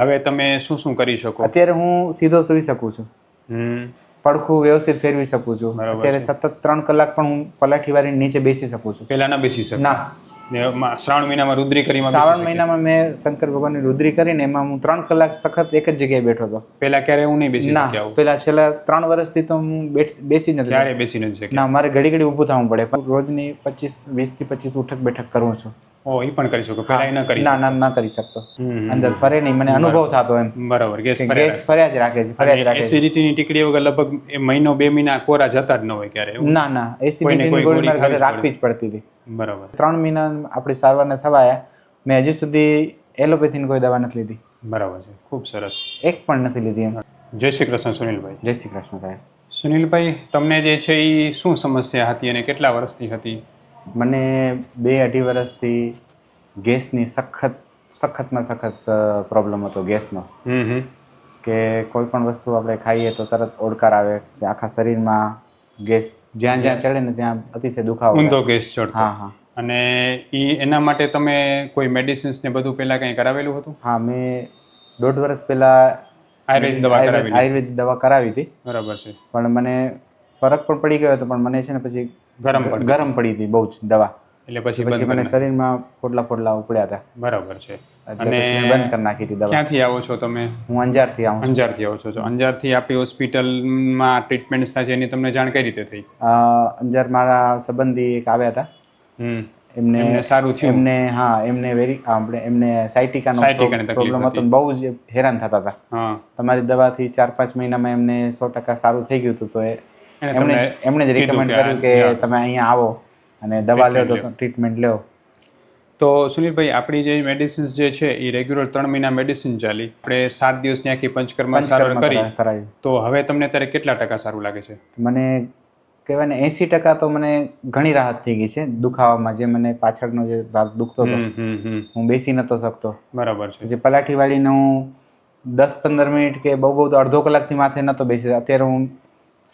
હવે તમે શું શું કરી શકો? અત્યારે હું સીધો સૂઈ શકું છું. હમ. પડખું વ્યવસ્થિત ફેરવી શકું છું. અત્યારે સતત ત્રણ કલાક પણ હું પલાઠી વાળીને નીચે બેસી શકું છું. પેલા ના બેસી શકું? ના. શ્રાવણ મહિનામાં રુદ્રી કરી શ્રાવણ મહિનામાં મેં શંકર ભગવાનની રુદ્રી કરીને એમાં હું ત્રણ કલાક સખત એક જ જગ્યાએ બેઠો હતો. પેલા ક્યારે હું નહીં બેસી ના પેલા છેલ્લા ત્રણ વર્ષથી તો હું બેસી નથી ક્યારે બેસી નથી ના મારે ઘડી ઘડી ઊભું થવું પડે પણ રોજની પચીસ વીસથી પચીસ ઉઠક બેઠક કરું છું. ઓ એ પણ કરી શકો. પહેલા ન કરી ના ના ના કરી શકતો. અંદર ફરે નહીં. મને અનુભવ થતો એમ. બરાબર ગેસ ગેસ ફર્યા જ રાખે છે ફર્યા જ રાખે છે. એસિડિટીની ટીકડી વગર લગભગ એ મહિનો બે મહિના કોરા જતા જ ન હોય ક્યારે ના ના. એસિડિટી ની ગોળી મારે રાખવી જ પડતી હતી. બરાબર. ત્રણ મહિના આપણી સારવારને થવાયા. મેં હજી સુધી એલોપેથીની કોઈ દવા નથી લીધી. બરાબર છે. ખૂબ સરસ. એક પણ નથી લીધી એમ. જય શ્રી કૃષ્ણ સુનિલભાઈ. જય શ્રી કૃષ્ણ સાહેબ. સુનિલભાઈ તમને જે છે એ શું સમસ્યા હતી અને કેટલા વર્ષથી હતી? મને બે અઢી વર્ષથી ગેસની સખત સખતમાં સખત પ્રોબ્લેમ હતો ગેસનો. કે કોઈ પણ વસ્તુ આપણે ખાઈએ તો તરત ઓડકાર આવે આખા શરીરમાં ગેસ જ્યાં જ્યાં ચડે ને ત્યાં અતિશય દુખાવો ઊંધો ગેસ ચડતો. હા હા. અને એ એના માટે તમે કોઈ મેડિસિન્સ ને બધું પહેલા કંઈ કરાવેલું હતું? હા મેં દોઢ વર્ષ પહેલા આયુર્વેદ દવા કરાવી આયુર્વેદ દવા કરાવી હતી. બરાબર છે. પણ મને ફરક પણ પડી ગયો હતો. પણ મને છે ને પછી ગરમ પડી. ગરમ પડી હતી બહુ જ દવા. એટલે પછી પછી મને શરીરમાં પોટલા પોટલા ઉપડ્યા હતા. બરાબર છે. અને બંધ કરી નાખી હતી દવા. ક્યાંથી આવો છો તમે? હું અંજારથી આવું. અંજારથી આવો છો. અંજારથી આપી હોસ્પિટલમાં ટ્રીટમેન્ટ થાય છે એની તમને જાણ કઈ રીતે થઈ? અંજાર મારા સંબંધી એક આવ્યા હતા. હમ. એમને સારું થયું? એમને હા એમને વેરી આપણે એમને સાયટિકાનો પ્રોબ્લેમ હતો. બહુ જ હેરાન થતા હતા. તમારી દવાથી ચાર પાંચ મહિનામાં એમને સો ટકા સારું થઈ ગયું હતું તો એ એમણે એમણે જ રિકમેન્ડ કર્યું કે તમે અહીંયા આવો અને દવા લો તો ટ્રીટમેન્ટ લો તો સુનિલભાઈ આપણી જે મેડિસિન્સ જે છે એ રેગ્યુલર ત્રણ મહિના મેડિસિન ચાલી. આપણે સાત દિવસની આખી પંચકર્મા સારવાર કરી. તો હવે તમને અત્યારે કેટલા ટકા સારું લાગે છે? મને કહેવાય ને એંસી ટકા તો મને ઘણી રાહત થઈ ગઈ છે દુખાવામાં જે મને પાછળનો જે ભાગ દુખતો હતો. હું બેસી નતો શકતો. બરાબર છે. જે પલાઠી વાળીને દસ પંદર મિનિટ કે બહુ બહુ અડધો કલાકથી માથે નતો બેસી અત્યારે હું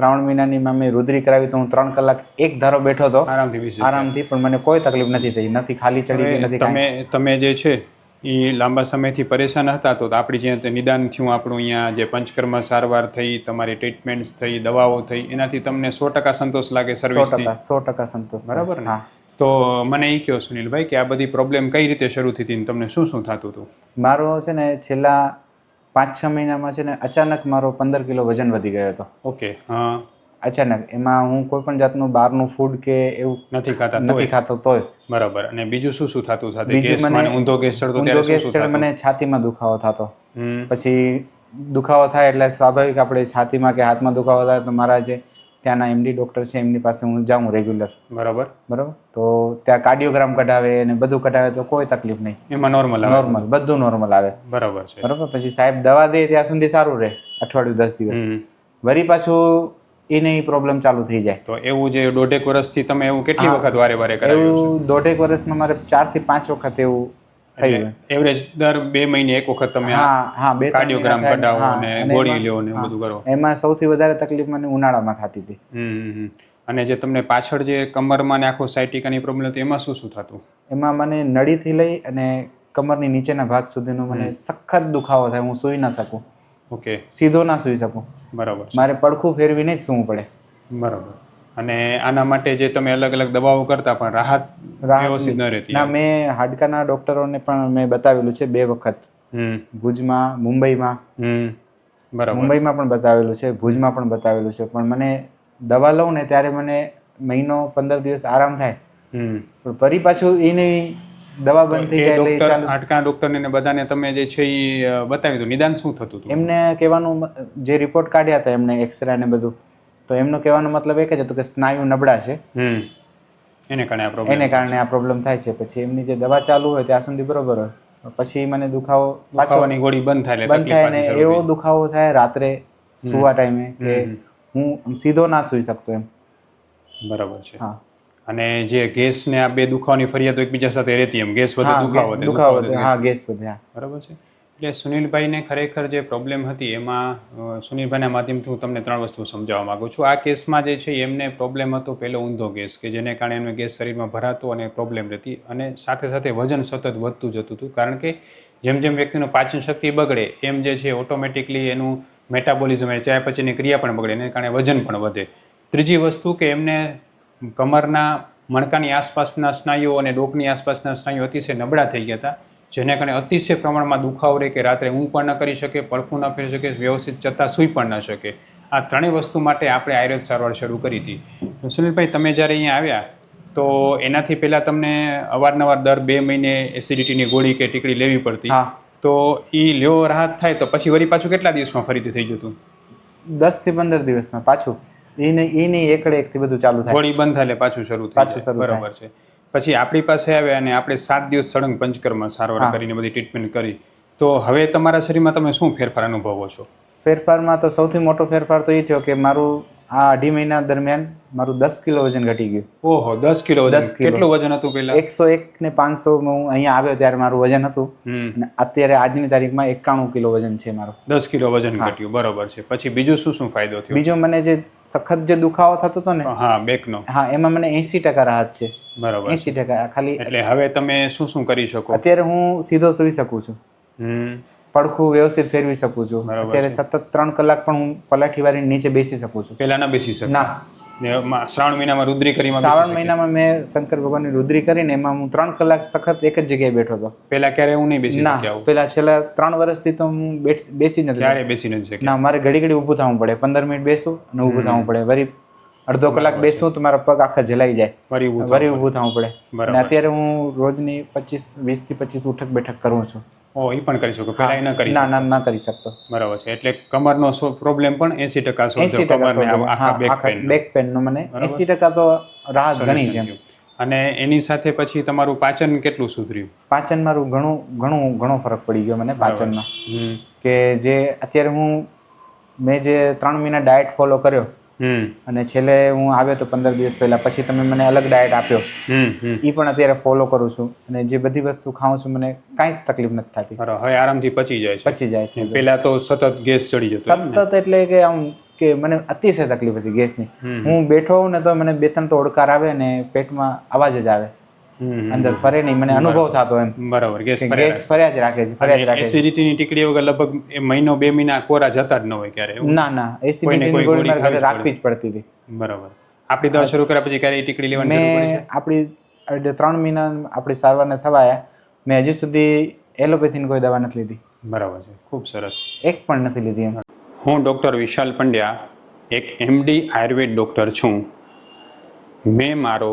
શ્રાવણ મહિનાની મેં રુદ્રી કરાવી તો હું ત્રણ કલાક એક ધારો બેઠો હતો. આરામથી આરામથી પણ મને કોઈ તકલીફ નથી થઈ. નથી ખાલી ચડી નથી તમે તમે જે છે એ લાંબા સમયથી પરેશાન હતા તો આપણી જે નિદાન થયું આપણું અહીંયા જે પંચકર્મ સારવાર થઈ તમારી ટ્રીટમેન્ટ્સ થઈ દવાઓ થઈ એનાથી તમને સો ટકા સંતોષ લાગે સો ટકા સો ટકા સંતોષ બરાબર ને? તો મને એ કહો સુનિલભાઈ કે આ બધી પ્રોબ્લેમ કઈ રીતે શરૂ થઈ હતી તમને શું શું થતું હતું? મારો છે ને છેલ્લા પાંચ છ મહિનામાં છે ને અચાનક મારો પંદર કિલો વજન વધી ગયો હતો. ઓકે હા. અચાનક. એમાં હું કોઈ પણ જાતનું બહારનું ફૂડ કે એવું નથી ખાતા નથી ખાતો તોય. બરાબર. અને બીજું શું શું થતું સાથે? બીજું મને ઊંધો ગેસ ચડતો ઊંધો ગેસ ચડે મને છાતીમાં દુખાવો થતો. પછી દુખાવો થાય એટલે સ્વાભાવિક આપણે છાતીમાં કે હાથમાં દુખાવો થાય તો મારા જે ત્યાંના એમડી ડૉક્ટર છે એમની પાસે હું જાઉં રેગ્યુલર બરાબર. બરાબર? તો ત્યાં કાર્ડિયોગ્રામ કઢાવે અને બધું કઢાવે તો કોઈ તકલીફ નહીં. એમાં નોર્મલ નોર્મલ બધું નોર્મલ આવે. બરાબર છે. બરાબર? પછી સાહેબ દવા દે ત્યાં સુધી સારું રહે અઠવાડિયું દસ દિવસ. વરી પાછું એને પ્રોબ્લેમ ચાલુ થઈ જાય. તો એવું જે દોઢેક વર્ષથી તમે એવું કેટલી વખત વારે વારે કરાવ્યું એવું દોઢેક વર્ષમાં મારે ચારથી પાંચ વખત એવું એવરેજ દર બે મહિને એક વખત તમે હા હા બે કાર્ડિયોગ્રામ કઢાવો અને ગોળી લ્યો ને બધું કરો. એમાં સૌથી વધારે તકલીફ મને ઉનાળામાં થતી હતી. અને જે તમને પાછળ જે કમરમાં ને આખો સાયટિકાની પ્રોબ્લેમ હતી એમાં શું શું થતું? એમાં મને નળીથી લઈ અને કમરની નીચેના ભાગ સુધીનો મને સખત દુખાવો થાય હું સૂઈ ના શકું. ઓકે. સીધો ના સૂઈ શકું. બરાબર મારે પડખું ફેરવીને જ સૂવું પડે. બરાબર. અને આના માટે જે તમે અલગ અલગ દવાઓ કરતા પણ રાહત વ્યવસ્થિત ન રહેતી ના મેં હાડકાના ડોક્ટરોને પણ મેં બતાવેલું છે બે વખત. ભુજમાં મુંબઈમાં. હમ. બરાબર. મુંબઈમાં પણ બતાવેલું છે ભુજમાં પણ બતાવેલું છે. પણ મને દવા લઉં ને ત્યારે મને મહિનો પંદર દિવસ આરામ થાય. હમ. પણ ફરી પાછું એની દવા બંધ થઈ જાય એટલે હાડકાના ડોક્ટરને ને બધાને તમે જે છે એ બતાવ્યું દો નિદાન શું થતું હતું? એમને કહેવાનું જે રિપોર્ટ કાઢ્યા હતા એમને એક્સરે ને બધું. તો એમનો કહેવાનો મતલબ એક જ હતો કે સ્નાયુ નબળા છે એને કારણે આ પ્રોબ્લેમ એને કારણે આ પ્રોબ્લેમ થાય છે. પછી એમની જે દવા ચાલુ હોય ત્યાં સુધી બરોબર હોય. પછી મને દુખાવો પાછો ખાવાની ગોળી બંધ થાય બંધ થાય ને એવો દુખાવો થાય રાત્રે સુવા ટાઈમે કે હું સીધો ના સૂઈ શકતો એમ. બરાબર છે. હા. અને જે ગેસ ને આ બે દુખાવાની ફરિયાદ એકબીજા સાથે રહેતી એમ. ગેસ વધે દુખાવો દુખાવો હા ગેસ વધે હા. બરાબર છે. એટલે સુનિલભાઈને ખરેખર જે પ્રોબ્લેમ હતી એમાં સુનિલભાઈના માધ્યમથી હું તમને ત્રણ વસ્તુ સમજાવવા માગું છું. આ કેસમાં જે છે એમને પ્રોબ્લેમ હતો પહેલો ઊંધો ગેસ કે જેને કારણે એમને ગેસ શરીરમાં ભરાતો અને પ્રોબ્લેમ રહેતી અને સાથે સાથે વજન સતત વધતું જતું હતું. કારણ કે જેમ જેમ વ્યક્તિનું પાચન શક્તિ બગડે, એમ જે છે ઓટોમેટિકલી એનું મેટાબોલિઝમ એ ચાય પછીની ક્રિયા પણ બગડે, એને કારણે વજન પણ વધે. ત્રીજી વસ્તુ કે એમને કમરના મણકાની આસપાસના સ્નાયુઓ અને ડોકની આસપાસના સ્નાયુઓ અતિશય નબળા થઈ ગયા હતા. જેને કારણે અતિશય પ્રમાણમાં દુખાવો રહે કે રાત્રે ઊંઘ પણ ન કરી શકે પડખું ન ફેરી શકે વ્યવસ્થિત જતાં સૂઈ પણ ન શકે. આ ત્રણેય વસ્તુ માટે આપણે આયુર્વેદ સારવાર શરૂ કરી હતી. સુનિલભાઈ તમે જ્યારે અહીંયા આવ્યા તો એનાથી પહેલાં તમને અવારનવાર દર બે મહિને એસિડિટીની ગોળી કે ટીકડી લેવી પડતી. હા. તો એ લેવો રાહત થાય તો પછી વળી પાછું કેટલા દિવસમાં ફરીથી થઈ જતું? દસથી પંદર દિવસમાં પાછું. એ નહીં એ નહીં એકડે એકથી બધું ચાલુ થાય. ગોળી બંધ થાય એટલે પાછું શરૂ થાય પાછું. બરાબર છે. પછી આપણી પાસે આવ્યા અને આપણે સાત દિવસ સળંગ પંચકર્મ સારવાર કરીને બધી ટ્રીટમેન્ટ કરી. તો હવે તમારા શરીરમાં તમે શું ફેરફાર અનુભવો છો? ફેરફારમાં તો સૌથી મોટો ફેરફાર તો એ થયો કે મારું આ અઢી મહિના દરમિયાન મારું દસ કિલો વજન ઘટી ગયું. ઓહો દસ કિલો દસ કિલો. કેટલું વજન હતું પેલા એકસો એક ને પાંચસો હું અહીંયા આવ્યો ત્યારે મારું વજન હતું. અને અત્યારે આજની તારીખમાં એકાણું કિલો વજન છે મારું. દસ કિલો વજન ઘટ્યું બરોબર છે. પછી બીજું શું શું ફાયદો થયો? બીજો મને જે સખત જે દુખાવો થતો હતો ને હા બેકનો. હા એમાં મને એસી ટકા રાહત છે. બરોબર એંસી ટકા ખાલી એટલે હવે તમે શું શું કરી શકો? અત્યારે હું સીધો સુઈ શકું છું. હમ. પડખું વ્યવસ્થિત ફેરવી શકું છું. અત્યારે સતત ત્રણ કલાક પણ હું પલાઠી વાળીને નીચે બેસી શકું છું. પેલા ના બેસી શકું? ના. શ્રાવણ મહિનામાં રુદ્રી કરી શ્રાવણ મહિનામાં મેં શંકર ભગવાનની રુદ્રી કરીને એમાં હું ત્રણ કલાક સખત એક જ જગ્યાએ બેઠો હતો. પેલા ક્યારે હું નહીં બેસી ના પેલા છેલ્લા ત્રણ વર્ષથી તો હું બેસી નથી ક્યારે બેસી નથી શક્યા? ના મારે ઘડી ઘડી ઊભું થવું પડે. પંદર મિનિટ બેસું અને ઊભું થવું પડે. વરી અડધો કલાક બેસું તો મારા પગ આખા જલાઈ જાય. વરી ઊભું થવું પડે. અને અત્યારે હું રોજની પચીસ વીસથી પચીસ ઉઠક બેઠક કરું છું. ઓ એ પણ કરી શકો. પહેલા એ ન કરી ના ના ના કરી શકતો. બરાબર છે. એટલે કમરનો પ્રોબ્લેમ પણ એસી ટકા એસી સોલ્વ કમરને આખા બેક પેન બેક પેન નો. મને એસી ટકા તો રાહત ઘણી છે અને એની સાથે પછી તમારું પાચન કેટલું સુધર્યું? પાચન મારું ઘણું ઘણું ઘણો ફરક પડી ગયો મને પાચનમાં. કે જે અત્યારે હું મેં જે ત્રણ મહિના ડાયટ ફોલો કર્યો અને છેલ્લે હું આવ્યો તો પંદર દિવસ પહેલા પછી તમે મને અલગ ડાયટ આપ્યો. એ પણ અત્યારે ફોલો કરું છું અને જે બધી વસ્તુ ખાઉં છું મને કાંઈ તકલીફ નથી થતી. હવે આરામથી પચી જાય છે. પચી જાય છે. પેલા તો સતત ગેસ ચડી જતો સતત એટલે કે આમ કે મને અતિશય તકલીફ હતી ગેસની. હું બેઠો હોઉં ને તો મને બે ત્રણ તો ઓડકાર આવે ને પેટમાં અવાજ જ આવે. અંદર ફરે નહીં મને અનુભવ થતો એમ. બરાબર ગેસ ગેસ ફર્યા જ રાખે છે ફર્યા જ રાખે છે. એસિડિટીની ટીકડી વગર લગભગ એ મહિનો બે મહિના કોરા જતા જ ન હોય ક્યારે ના ના એસિડિટીની ગોળી મારે રાખવી જ પડતી હતી. બરાબર. આપણી દવા શરૂ કર્યા પછી ક્યારે ટીકડી લેવાની જરૂર પડી છે? આપણી ત્રણ મહિના આપણી સારવારને થવાયા મેં હજી સુધી એલોપેથીની કોઈ દવા નથી લીધી. બરાબર છે. ખૂબ સરસ. એક પણ નથી લીધી એમ. હું ડૉક્ટર વિશાલ પંડ્યા એક એમડી આયુર્વેદ ડૉક્ટર છું. મેં મારો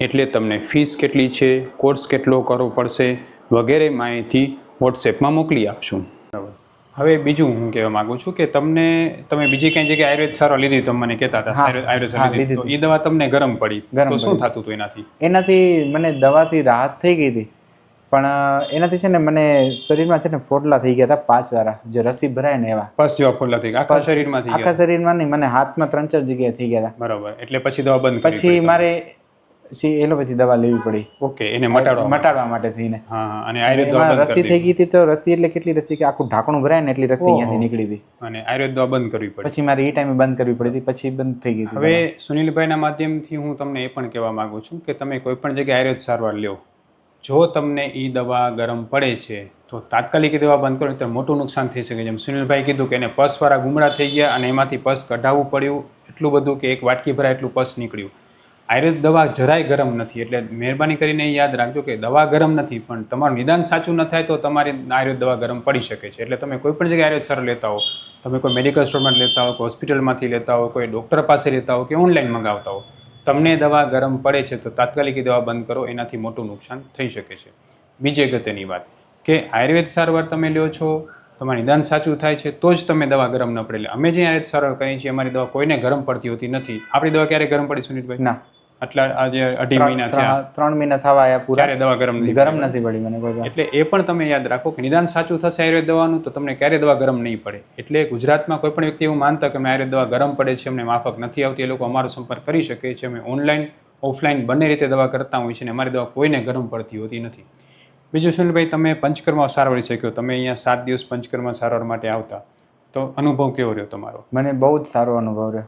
એટલે તમને ફીસ કેટલી છે કોર્સ કેટલો કરવો પડશે વગેરે માહિતી વોટ્સએપમાં મોકલી આપશું. હવે બીજું હું કહેવા માગું છું કે તમને તમે બીજી કઈ જગ્યાએ આયુર્વેદ સારવાર લીધી તમે મને કહેતા હતા આયુર્વેદ સારવાર લીધી. તો એ દવા તમને ગરમ પડી. ગરમ તો શું થતું હતું એનાથી? એનાથી મને દવાથી રાહત થઈ ગઈ હતી. પણ એનાથી છે ને મને શરીરમાં છે ને ફોટલા થઈ ગયા હતા પાંચ વાળા જે રસી ભરાય ને એવા. પસ જેવા ફોટલા થઈ ગયા. આખા શરીરમાં આખા શરીરમાં નહીં મને હાથમાં ત્રણ ચાર જગ્યાએ થઈ ગયા હતા. બરાબર. એટલે પછી દવા બંધ પછી મારે પછી એલોપેથી દવા લેવી પડી. ઓકે એને મટાડવા મટાડવા માટે થઈને. હા અને આયુર્વેદ દવા રસી થઈ ગઈ હતી તો રસી એટલે કેટલી રસી? કે આખું ઢાંકણું ભરાય ને એટલી રસી અહીંયાથી નીકળી હતી અને આયુર્વેદ દવા બંધ કરવી પડી. પછી મારે એ ટાઈમે બંધ કરવી પડી હતી પછી બંધ થઈ ગઈ હવે સુનિલભાઈના માધ્યમથી હું તમને એ પણ કહેવા માંગુ છું કે તમે કોઈ પણ જગ્યાએ આયુર્વેદ સારવાર લ્યો. જો તમને એ દવા ગરમ પડે છે તો તાત્કાલિક દવા બંધ કરો તો મોટું નુકસાન થઈ શકે. જેમ સુનિલભાઈ કીધું કે એને પસવાળા ગુમડા થઈ ગયા અને એમાંથી પસ કઢાવવું પડ્યું એટલું બધું કે એક વાટકી ભરાય એટલું પસ નીકળ્યું. આયુર્વેદ દવા જરાય ગરમ નથી. એટલે મહેરબાની કરીને યાદ રાખજો કે દવા ગરમ નથી, પણ તમારું નિદાન સાચું ન થાય તો તમારી આયુર્વેદ દવા ગરમ પડી શકે છે. એટલે તમે કોઈ પણ જગ્યાએ આયુર્વેદ સારો લેતા હો, તમે કોઈ મેડિકલ સ્ટોરમાં લેતા હો, કોઈ હોસ્પિટલમાંથી લેતા હો, કોઈ ડૉક્ટર પાસે લેતા હો કે ઓનલાઈન મંગાવતા હો, તમને દવા ગરમ પડે છે તો તાત્કાલિક દવા બંધ કરો. એનાથી મોટું નુકસાન થઈ શકે છે. બીજી અગત્યની વાત કે આયુર્વેદ સારવાર તમે લ્યો છો, તમારું નિદાન સાચું થાય છે તો જ તમે દવા ગરમ ન પડે. એટલે અમે જે આયુર્વેદ સારવાર કરીએ છીએ, અમારી દવા કોઈને ગરમ પડતી હોતી નથી. આપણી દવા ક્યારે ગરમ પડી સુનિતભાઈ ના. આટલા આજે અઢી મહિના થયા. ત્રણ મહિના થવા આવ્યા પૂરા. ક્યારે દવા ગરમ ગરમ નથી પડી મને કોઈ એટલે એ પણ તમે યાદ રાખો કે નિદાન સાચું થશે આયુર્વેદ દવાનું તો તમને ક્યારે દવા ગરમ નહીં પડે? એટલે ગુજરાતમાં કોઈ પણ વ્યક્તિ એવું માનતા કે મેં આયુર્વેદ દવા ગરમ પડે છે અમને માફક નથી આવતી એ લોકો અમારો સંપર્ક કરી શકે છે. અમે ઓનલાઈન ઓફલાઈન બંને રીતે દવા કરતા હોય છે અને અમારી દવા કોઈને ગરમ પડતી હોતી નથી. બીજું સુનિલભાઈ તમે પંચકર્મા સારવાર શક્યો તમે અહીંયા સાત દિવસ પંચકર્મા સારવાર માટે આવતા. તો અનુભવ કેવો રહ્યો તમારો? મને બહુ જ સારો અનુભવ રહ્યો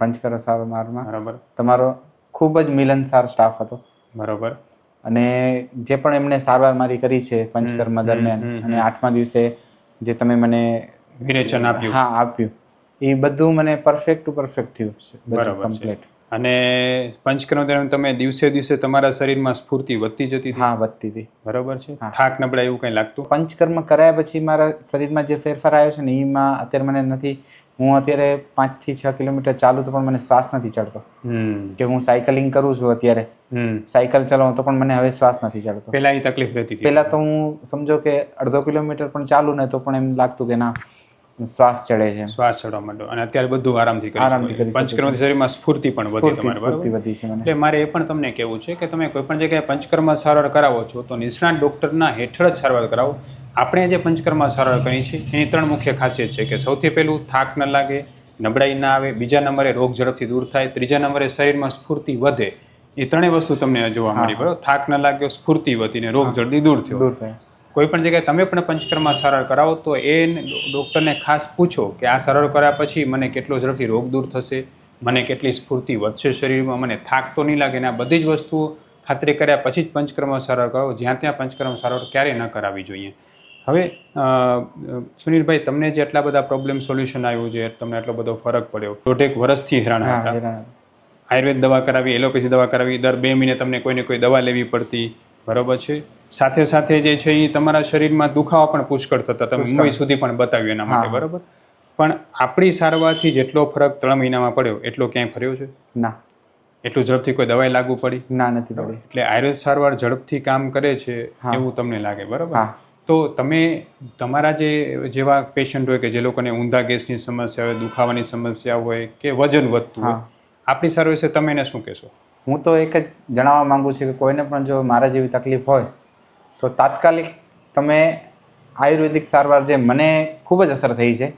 પંચકર્મ સારવારમાં બરાબર. તમારો ખૂબ જ મિલનસાર સ્ટાફ હતો. બરોબર. અને જે પણ એમણે સારવાર મારી કરી છે પંચકર્મ દરમિયાન અને આઠમા દિવસે જે તમે મને વિરેચન આપ્યું. હા આપ્યું. એ બધું મને પરફેક્ટ ટુ પરફેક્ટ થયું છે બરાબર કમ્પ્લીટ અને પંચકર્મ દરમિયાન તમે દિવસે દિવસે તમારા શરીરમાં સ્ફૂર્તિ વધતી જતી હા વધતી હતી. બરાબર છે. થાક નબળા એવું કંઈ લાગતું? પંચકર્મ કરાયા પછી મારા શરીરમાં જે ફેરફાર આવ્યો છે ને એમાં અત્યારે મને નથી હું અત્યારે પાંચથી છ કિલોમીટર ચાલું તો પણ મને શ્વાસ નથી ચડતો. કે હું સાયકલિંગ કરું છું અત્યારે. સાયકલ ચલાવું તો પણ મને હવે શ્વાસ નથી ચડતો. પેલા એ તકલીફ રહેતી હતી. પહેલા તો હું સમજો કે અડધો કિલોમીટર પણ ચાલુ ને તો પણ એમ લાગતું કે ના શ્વાસ ચડે છે. શ્વાસ ચડવા માંડો. અને અત્યારે બધું આરામથી કરી આરામથી. કરી પંચકર્મ શરીરમાં સ્ફૂર્તિ પણ વધી તમારે બરાબર? વધી છે એટલે મારે એ પણ તમને કહેવું છે કે તમે કોઈ પણ જગ્યાએ પંચકર્મ સારવાર કરાવો છો તો નિષ્ણાત ડોક્ટરના હેઠળ જ સારવાર કરાવો. આપણે જે પંચકર્મા સારવાર કરીએ છે એની ત્રણ મુખ્ય ખાસિયત છે કે સૌથી પહેલું થાક ન લાગે નબળાઈ ના આવે બીજા નંબરે રોગ ઝડપથી દૂર થાય ત્રીજા નંબરે શરીરમાં સ્ફૂર્તિ વધે એ ત્રણેય વસ્તુ તમને જોવા મળી. બરાબર? થાક ન લાગ્યો સ્ફૂર્તિ વધી ને રોગ જલ્દી દૂર થયો. દૂર થાય. કોઈ પણ જગ્યાએ તમે પણ પંચકર્મા સારવાર કરાવો તો એ ડૉક્ટરને ખાસ પૂછો કે આ સારવાર કર્યા પછી મને કેટલો ઝડપથી રોગ દૂર થશે મને કેટલી સ્ફૂર્તિ વધશે શરીરમાં મને થાક તો નહીં લાગે ને આ બધી જ વસ્તુઓ ખાતરી કર્યા પછી જ પંચકર્મ સારવાર કરાવો. જ્યાં ત્યાં પંચકર્મ સારવાર ક્યારેય ન કરાવવી જોઈએ. હવે સુનિલભાઈ તમને જે આટલા બધા પ્રોબ્લેમ સોલ્યુશન આવ્યું છે તમને આટલો બધો ફરક પડ્યો. દોઢેક વર્ષથી હેરાન હતા. આયુર્વેદ દવા કરાવી એલોપેથી દવા કરાવી દર બે મહિને તમને કોઈને કોઈ દવા લેવી પડતી. બરોબર છે? સાથે સાથે જે છે એ તમારા શરીરમાં દુખાવા પણ પુષ્કળ થતા તમે મુંબઈ સુધી પણ બતાવ્યું એના માટે. બરોબર? પણ આપણી સારવારથી જેટલો ફરક ત્રણ મહિનામાં પડ્યો એટલો ક્યાંય ફર્યો છે? ના. એટલું ઝડપથી કોઈ દવાઈ લાગુ પડી? ના નથી પડી. એટલે આયુર્વેદ સારવાર ઝડપથી કામ કરે છે એવું તમને લાગે બરોબર? તો તમે તમારા જે જેવા પેશન્ટ હોય કે જે લોકોને ઊંધા ગેસની સમસ્યા હોય દુખાવાની સમસ્યા હોય કે વજન વધતું હોય આપણી સારવાર વિશે તમે એને શું કહેશો? હું તો એક જ જણાવવા માંગુ છું કે કોઈને પણ જો મારા જેવી તકલીફ હોય તો તાત્કાલિક તમે આયુર્વેદિક સારવાર જે મને ખૂબ જ અસર થઈ છે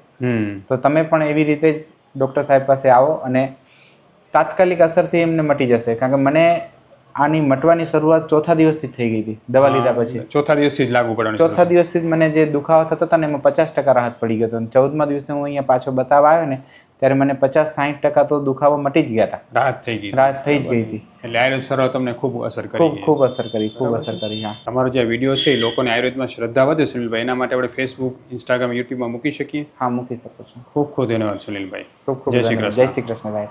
તો તમે પણ એવી રીતે જ ડૉક્ટર સાહેબ પાસે આવો અને તાત્કાલિક અસરથી એમને મટી જશે. કારણ કે મને આની મટવાની શરૂઆત ચોથા દિવસથી થઈ ગઈ હતી. દવા લીધા પછી. ચોથા દિવસથી જ લાગુ પડવાનું ચોથા દિવસથી જ મને જે દુખાવો થતો હતો ને એમાં પચાસ ટકા રાહત પડી ગયો હતો. ચૌદમા દિવસે હું અહીંયા પાછો બતાવવા આવ્યો ને ત્યારે મને પચાસ સાઠ ટકા તો દુખાવો મટી જ ગયા હતા. રાહત થઈ ગઈ રાહત થઈ જ ગઈ હતી. એટલે આયુર્વેદ સારવાર તમને ખૂબ અસર કરી ખૂબ ખૂબ અસર કરી ખૂબ અસર કરી હા. તમારો જે વીડિયો છે એ લોકોને આયુર્વેદમાં શ્રદ્ધા વધે સુનિલભાઈ. એના માટે આપણે ફેસબુક ઇન્સ્ટાગ્રામ યુટ્યુબમાં મૂકી શકીએ. હા મૂકી શકો છો. ખૂબ ખૂબ ધન્યવાદ સુનિલભાઈ. ખૂબ ખૂબ જય શ્રી કૃષ્ણ. જય શ્રી કૃષ્ણ ભાઈ.